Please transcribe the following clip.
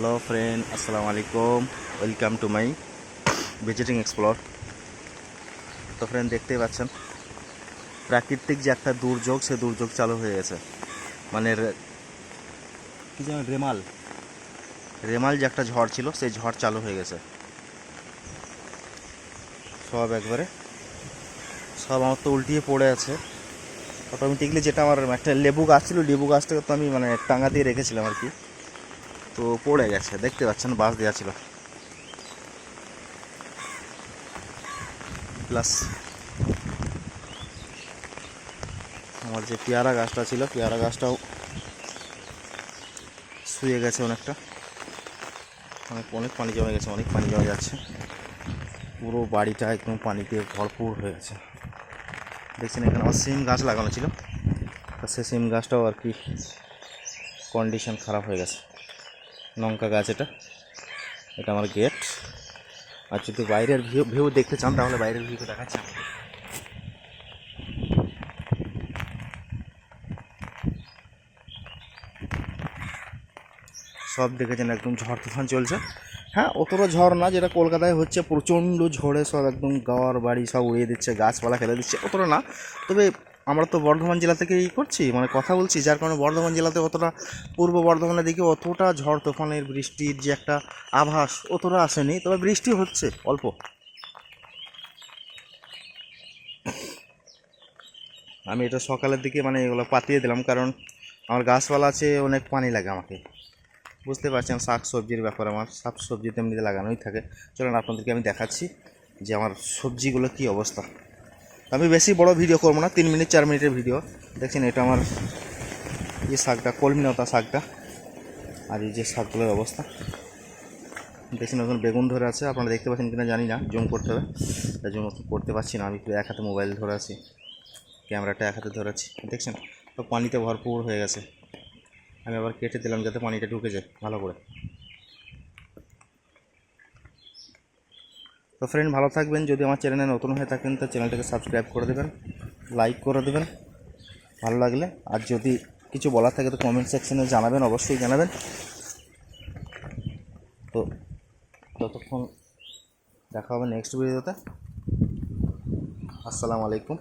Hello friend আসসালামু আলাইকুম welcome to my visiting explore তো ফ্রেন্ড দেখতেই পাচ্ছেন? প্রাকৃতিক যে একটা দুর্যোগ, সে দুর্যোগ চালু হয়ে গেছে। মানে কি যেন রেমাল। রেমাল যে একটা ঝড় ছিল, সেই ঝড় চালু হয়ে গেছে। সব একবারে সব আমার তো উল্টিয়ে পড়ে আছে। অটোমেটিকলি যেটা আমার একটা লেবু গাছ ছিল, লেবু গাছটাকে তো আমি মানে টাঙ্গা দিয়ে রেখেছিলাম আর কি। তো পড়ে গেছে, দেখতে পাচ্ছেন বাস দেওয়া ছিল। প্লাস আমার যে পেয়ারা গাছটা ছিল, পেয়ারা গাছটাও শুয়ে গেছে অনেকটা। অনেক অনেক পানি জমে গেছে, অনেক পানি জমে যাচ্ছে। পুরো বাড়িটা একদম পানিতে ভরপুর হয়ে গেছে। দেখছেন এখানে আমার সিম গাছ লাগানো ছিল। সে সিম গাছটাও আর কি কন্ডিশন খারাপ হয়ে গেছে। লঙ্কা গাছ এটা। এটা আমার গেট আর যদি বাইরের ভিউ ভিউ দেখতে চান, তাহলে বাইরের ভিউকে দেখাচ্ছি। সব দেখেছেন, একদম ঝড় তুফান চলছে। হ্যাঁ অতটা ঝড় না, যেটা কলকাতায় হচ্ছে, প্রচণ্ড ঝড়ে সব একদম গাওয়ার বাড়ি সব উড়িয়ে দিচ্ছে, গাছপালা ফেলে দিচ্ছে, অতটা না। তবে আমরা তো বর্ধমান জেলা থেকেই করছি মানে কথা বলছি, যার কারণে বর্ধমান জেলাতে অতটা, পূর্ব বর্ধমানের দিকে অতটা ঝড় তুফানের বৃষ্টির যে একটা আভাস অতটা আসেনি, তবে বৃষ্টি হচ্ছে, অল্প। আমি এটা সকালের দিকে মানে এগুলো পাতিয়ে দিলাম, কারণ আমার গাছপালা আছে, অনেক পানি লাগে আমাকে। বুঝতে পারছেন শাক সবজির ব্যাপার আমার শাক সবজি তো এমনিতে লাগানোই থাকে। চলুন আপনাদেরকে আমি দেখাচ্ছি যে আমার সবজিগুলো কী অবস্থা। আমি বেশি বড় ভিডিও করব না, তিন মিনিট, চার মিনিটের ভিডিও দেখছেন এটা আমার এই শাকটা, কলমিনতা শাকটা। আর এই যে শাকগুলোর অবস্থা। দেখছেন এখন বেগুন ধরে আছে, আপনারা দেখতে পাচ্ছেন কিনা জানি না, জুম করতে হবে। তাই জন্য করতে পারছি না, আমি এক হাতে মোবাইল ধরে আছি, ক্যামেরাটা এক হাতে ধরে আছি। দেখছেন? তো পানিতে ভরপুর হয়ে গেছে। আমি আবার কেটে দিলাম যাতে পানিটা ঢুকে যায়, ভালো করে। তো ফ্রেন্ড ভালো থাকবেন। যদি আমার চ্যানেলে নতুন হয়ে থাকেন, তো চ্যানেলটাকে সাবস্ক্রাইব করে দেবেন লাইক করে দেবেন। ভালো লাগলে। আর যদি কিছু বলার থাকে, তো কমেন্ট সেকশানে জানাবেন, অবশ্যই জানাবেন। তো ততক্ষণ দেখা হবে নেক্সট ভিডিওতে আসসালামু আলাইকুম।